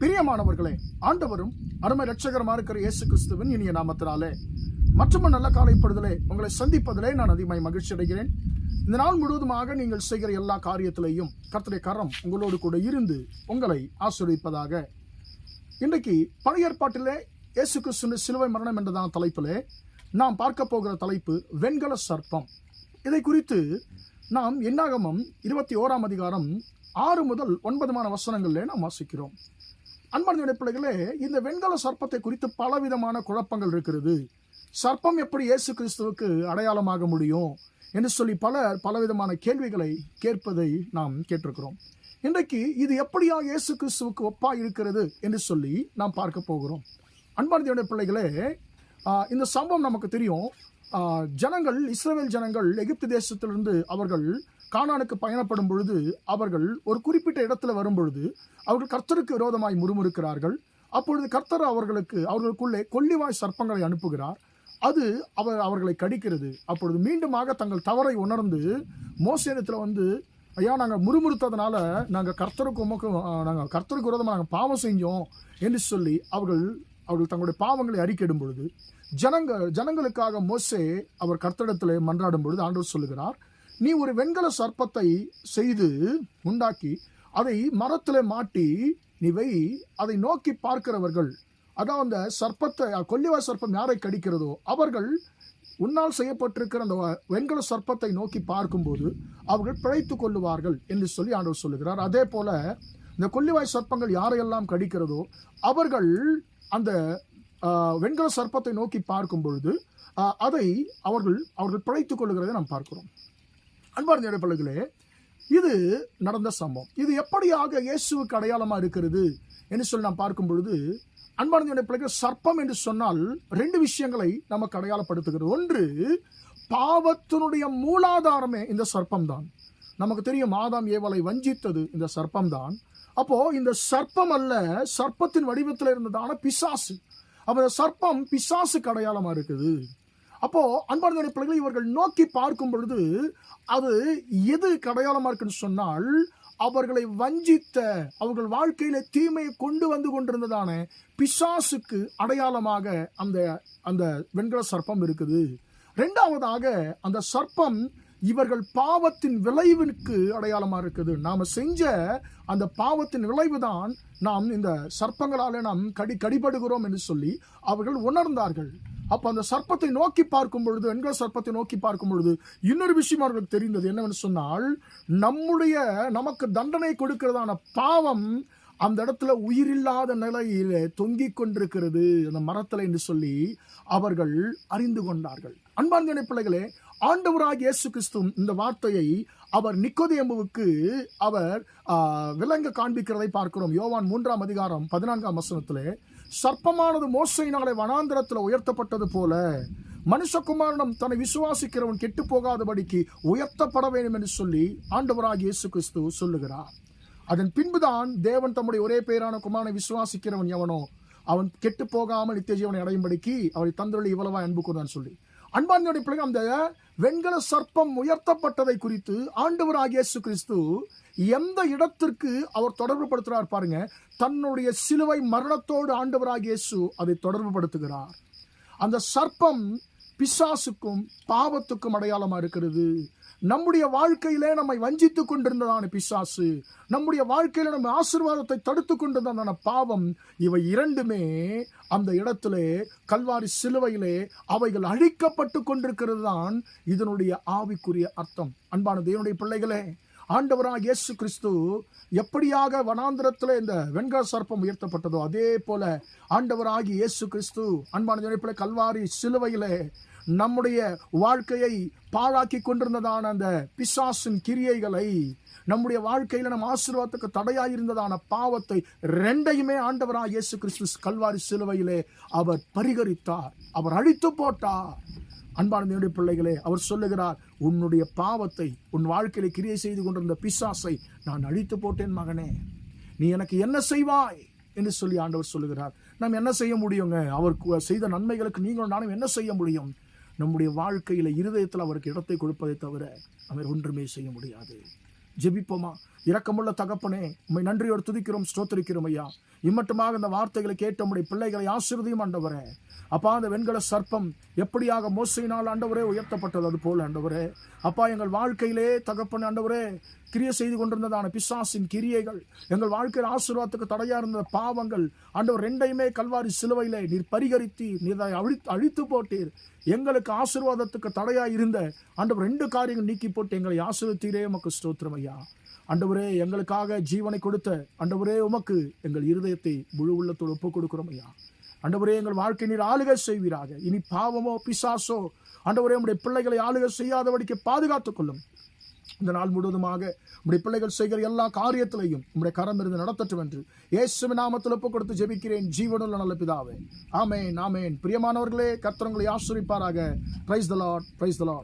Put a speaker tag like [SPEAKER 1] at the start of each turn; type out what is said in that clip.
[SPEAKER 1] பிரியமானவர்களே ஆண்டவரும் அருமை ரட்சகரமாக இருக்கிற இயேசு கிறிஸ்துவின் இனிய நாமத்தினாலே மற்றும் நல்ல காலைப்படுதலே உங்களை சந்திப்பதிலே நான் அதிகமாய் மகிழ்ச்சி அடைகிறேன். இந்த நாள் முழுவதுமாக நீங்கள் செய்கிற எல்லா காரியத்திலையும் கர்த்தரை கரம் உங்களோடு கூட இருந்து உங்களை ஆசிரியப்பதாக இன்றைக்கு பழைய ஏற்பாட்டிலே இயேசு கிறிஸ்துவின் சிலுவை மரணம் என்றதான தலைப்பிலே நாம் பார்க்க போகிற தலைப்பு வெண்கல சர்ப்பம். இதை குறித்து நாம் என்னாகமம் இருபத்தி ஓராம் அதிகாரம் ஆறு முதல் ஒன்பதுமான வசனங்களிலே நாம் வாசிக்கிறோம். அன்பான பிள்ளைகளே இந்த வெண்கல சர்ப்பத்தை குறித்து பலவிதமான குழப்பங்கள் இருக்கிறது. சர்ப்பம் எப்படி இயேசு கிறிஸ்துவுக்கு அடையாளமாக முடியும் என்று சொல்லி பல பலவிதமான கேள்விகளை கேட்பதை நாம் கேட்டிருக்கிறோம். இன்றைக்கு இது எப்படியா இயேசு கிறிஸ்துவுக்கு ஒப்பாக இருக்கிறது என்று சொல்லி நாம் பார்க்க போகிறோம். அன்பான பிள்ளைகளே இந்த சம்பவம் நமக்கு தெரியும். ஜனங்கள் இஸ்ரேல் ஜனங்கள் எகிப்து தேசத்திலிருந்து அவர்கள் கானானுக்கு பயணப்படும் பொழுது அவர்கள் ஒரு குறிப்பிட்ட இடத்துல வரும் பொழுது அவர்கள் கர்த்தருக்கு விரோதமாய் முறுமுறுக்கிறார்கள். அப்பொழுது கர்த்தர் அவர்களுக்கு அவர்களுக்குள்ளே கொல்லிவாய் சர்ப்பங்களை அனுப்புகிறார். அது அவர் அவர்களை கடிக்கிறது. அப்பொழுது மீண்டுமாக தங்கள் தவறை உணர்ந்து மோசேனத்தில் வந்து ஐயா நாங்கள் முறுமுறுத்ததுனால நாங்கள் கர்த்தருக்கு உமக்கும் நாங்கள் கர்த்தருக்கு விரோதமாக நாங்கள் பாவம் செஞ்சோம் என்று சொல்லி அவர்கள் அவர்கள் தங்களுடைய பாவங்களை அறிக்கையிடும் பொழுது ஜனங்கள் ஜனங்களுக்காக மோசே அவர் கர்த்தடத்தில் மன்றாடும் பொழுது ஆண்டவர் சொல்லுகிறார் நீ ஒரு வெண்கல சர்ப்பத்தை செய்து உண்டாக்கி அதை மரத்தில் மாட்டி நீ வை அதை நோக்கி பார்க்கிறவர்கள் அதான் அந்த சர்ப்பத்தை கொல்லிவாய் சர்ப்பம் யாரை கடிக்கிறதோ அவர்கள் உன்னால் செய்யப்பட்டிருக்கிற அந்த வெண்கல சர்ப்பத்தை நோக்கி பார்க்கும்போது அவர்கள் பிழைத்து கொள்ளுவார்கள் என்று சொல்லி ஆண்டவர் சொல்லுகிறார். அதே போல இந்த கொல்லிவாய் சர்ப்பங்கள் யாரையெல்லாம் கடிக்கிறதோ அவர்கள் அந்த வெண்கல சர்ப்பத்தை நோக்கி பார்க்கும் பொழுது அதை அவர்கள் அவர்கள் பிழைத்துக் கொள்ளுகிறதை நாம் பார்க்கிறோம். அன்பார்ந்த இடைப்பள்ளிகளே இது நடந்த சம்பவம். இது எப்படியாக இயேசுவுக்கு அடையாளமாக இருக்கிறது என்று சொல்லி நாம் பார்க்கும் பொழுது அன்பார்ந்த பிள்ளைகள் சர்ப்பம் என்று சொன்னால் ரெண்டு விஷயங்களை நமக்கு அடையாளப்படுத்துகிறது. ஒன்று பாவத்தினுடைய மூலாதாரமே இந்த சர்ப்பம்தான். நமக்கு தெரியும் ஆதாம் ஏவலை வஞ்சித்தது இந்த சர்ப்பம் தான் அப்போ இந்த சர்ப்பம் அல்ல சர்ப்பத்தின் வடிவத்தில் இருந்ததான பிசாசு. அப்போ இந்த சர்ப்பம் பிசாசுக்கு அடையாளமாக இருக்குது. அப்போ அன்பார்ந்த பிள்ளைகளை இவர்கள் நோக்கி பார்க்கும் பொழுது அது எது அடையாளமாக இருக்குன்னு சொன்னால் அவர்களை வஞ்சித்த அவர்கள் வாழ்க்கையில தீமையை கொண்டு வந்து கொண்டிருந்ததான பிசாசுக்கு அடையாளமாக அந்த அந்த வெண்கல சர்ப்பம் இருக்குது. ரெண்டாவதாக அந்த சர்ப்பம் இவர்கள் பாவத்தின் விளைவுக்கு அடையாளமாக இருக்குது. நாம் செஞ்ச அந்த பாவத்தின் விளைவு தான் நாம் இந்த சர்ப்பங்களாலே நாம் கடி கடிபடுகிறோம் என்று சொல்லி அவர்கள் உணர்ந்தார்கள். அப்போ அந்த சர்ப்பத்தை நோக்கி பார்க்கும் பொழுது வெண்கல சர்ப்பத்தை நோக்கி பார்க்கும் பொழுது இன்னொரு விஷயம் அவர்களுக்கு தெரிந்தது. என்னவென்று சொன்னால் நம்முடைய நமக்கு தண்டனை கொடுக்கிறதான பாவம் அந்த இடத்துல உயிரில்லாத நிலையில தொங்கிக் கொண்டிருக்கிறது அந்த மரத்தில் என்று சொல்லி அவர்கள் அறிந்து கொண்டார்கள். அன்பார்ந்த பிள்ளைகளே ஆண்டவராக இயேசு கிறிஸ்து இந்த வார்த்தையை அவர் நிக்கோதியம்புவுக்கு அவர் விலங்கு காண்பிக்கிறதை பார்க்கிறோம். யோவான் மூன்றாம் அதிகாரம் பதினான்காம் வசனத்திலே சர்ப்பமானது மோசையினாலே வனாந்திரத்தில் உயர்த்தப்பட்டது போல மனுஷகுமாரனும் தன்னை விசுவாசிக்கிறவன் கெட்டு போகாதபடிக்கு உயர்த்தப்பட வேண்டும் என்று சொல்லி ஆண்டவராக இயேசு கிறிஸ்து சொல்லுகிறார். அதன் பின்புதான் தேவன் தம்முடைய ஒரே பேரான குமாரனை விசுவாசிக்கிறவன் எவனோ அவன் கெட்டு போகாமல் நித்திய ஜீவனை அடையும்படிக்கு அவரை தந்தருளி இவ்வளவா அன்பு கூர்ந்தான் சொல்லி. அன்பான்களுடைய பிள்ளைங்க அந்த வெண்கல சர்ப்பம் உயர்த்தப்பட்டதை குறித்து ஆண்டவராக இயேசு கிறிஸ்து எந்த இடத்திற்கு அவர் தொடர்பு படுத்துகிறார் பாருங்க. தன்னுடைய சிலுவை மரணத்தோடு ஆண்டவராக இயேசு அதை தொடர்பு படுத்துகிறார். அந்த சர்ப்பம் பிசாசுக்கும் பாவத்துக்கும் அடையாளமாக இருக்கிறது. நம்முடைய வாழ்க்கையிலே நம்மை வஞ்சித்து கொண்டிருந்ததான பிசாசு நம்முடைய வாழ்க்கையில நம்ம ஆசீர்வாதத்தை தடுத்து கொண்டிருந்ததான பாவம் இவை இரண்டுமே அந்த இடத்திலே கல்வாரி சிலுவையிலே அவைகள் அழிக்கப்பட்டு கொண்டிருக்கிறது தான் இதனுடைய ஆவிக்குரிய அர்த்தம். அன்பான தேவனுடைய பிள்ளைகளே ஆண்டவராக இயேசு கிறிஸ்து எப்படியாக வனாந்திரத்தில் இந்த வெண்கல சர்ப்பம் உயர்த்தப்பட்டதோ அதே போல ஆண்டவராகி இயேசு கிறிஸ்து அன்பான பிள்ளை கல்வாரி சிலுவையிலே நம்முடைய வாழ்க்கையை பாழாக்கி கொண்டிருந்ததான அந்த பிசாசின் கிரியைகளை நம்முடைய வாழ்க்கையில நம் ஆசீர்வாதத்துக்கு தடையாயிருந்ததான பாவத்தை ரெண்டையுமே ஆண்டவராக இயேசு கிறிஸ்து கல்வாரி சிலுவையிலே அவர் பரிகரித்தார். அவர் அழித்து போட்டார். அன்பான பிள்ளைகளே அவர் சொல்லுகிறார் உன்னுடைய பாவத்தை உன் வாழ்க்கையில கிரியை செய்து கொண்டிருந்த பிசாசை நான் அழித்து போட்டேன் மகனே. நீ எனக்கு என்ன செய்வாய்? என்று சொல்லி ஆண்டவர் சொல்லுகிறார். நாம் என்ன செய்ய முடியுங்க? அவர் செய்த நன்மைகளுக்கு நீங்களும் நானும் என்ன செய்ய முடியும்? நம்முடைய வாழ்க்கையில் இருதயத்தில் அவருக்கு இடத்தை கொடுப்பதை தவிர அவர் ஒன்றுமே செய்ய முடியாது. ஜெபிப்போமா? இரக்கமுள்ள தகப்பனே உண்மை நன்றியோடு துதிக்கிறோம் ஸ்தோத்திரிக்கிறோம் ஐயா. இம்மட்டுமாக இந்த வார்த்தைகளை கேட்ட உடைய பிள்ளைகளை ஆசீர்வதியும் ஆண்டவரே. அப்பா அந்த வெண்கல சர்ப்பம் எப்படியாக மோசையினால் ஆண்டவரே உயர்த்தப்பட்டது அது போல ஆண்டவரே. அப்பா எங்கள் வாழ்க்கையிலே தகப்பன் ஆண்டவரே கிரிய செய்து கொண்டிருந்ததான பிசாசின் கிரியைகள் எங்கள் வாழ்க்கையில் ஆசீர்வாதத்துக்கு தடையா இருந்த பாவங்கள் ஆண்டவர் ரெண்டையுமே கல்வாரி சிலுவையிலே நீர் பரிகரித்து நீர் அழித்து அழித்து போட்டீர். எங்களுக்கு ஆசீர்வாதத்துக்கு தடையா இருந்த ஆண்டவர் ரெண்டு காரியங்கள் நீக்கி போட்டு எங்களை ஆசீர்வத்தீரே மக்கள் ஸ்தோத்திரம் ஐயா அண்டவரே எங்களுக்காக ஜீவனை கொடுத்த அண்டவரே உமக்கு எங்கள் இருதயத்தை முழு உள்ளத்தோடு ஒப்புக் கொடுக்கிறோம் ஐயா. அண்டவரே எங்கள் வாழ்க்கை நீர் ஆளுகை செய்வீராக. இனி பாவமோ பிசாசோ அண்டவரே உடைய பிள்ளைகளை ஆளுகை செய்யாதபடிக்கு பாதுகாத்துக் கொள்ளும். இந்த நாள் முழுவதுமாக உடைய பிள்ளைகள் செய்கிற எல்லா காரியத்திலையும் உடைய கரம் இருந்து நடத்தட்டும் என்று இயேசுவின் நாமத்தில் ஒப்புக் கொடுத்து ஜெபிக்கிறேன். ஜீவனுள்ள நல்ல பிதாவே. ஆமேன் ஆமேன். பிரியமானவர்களே கத்திரங்களை ஆசிரிப்பாராக. Praise the lord praise the lord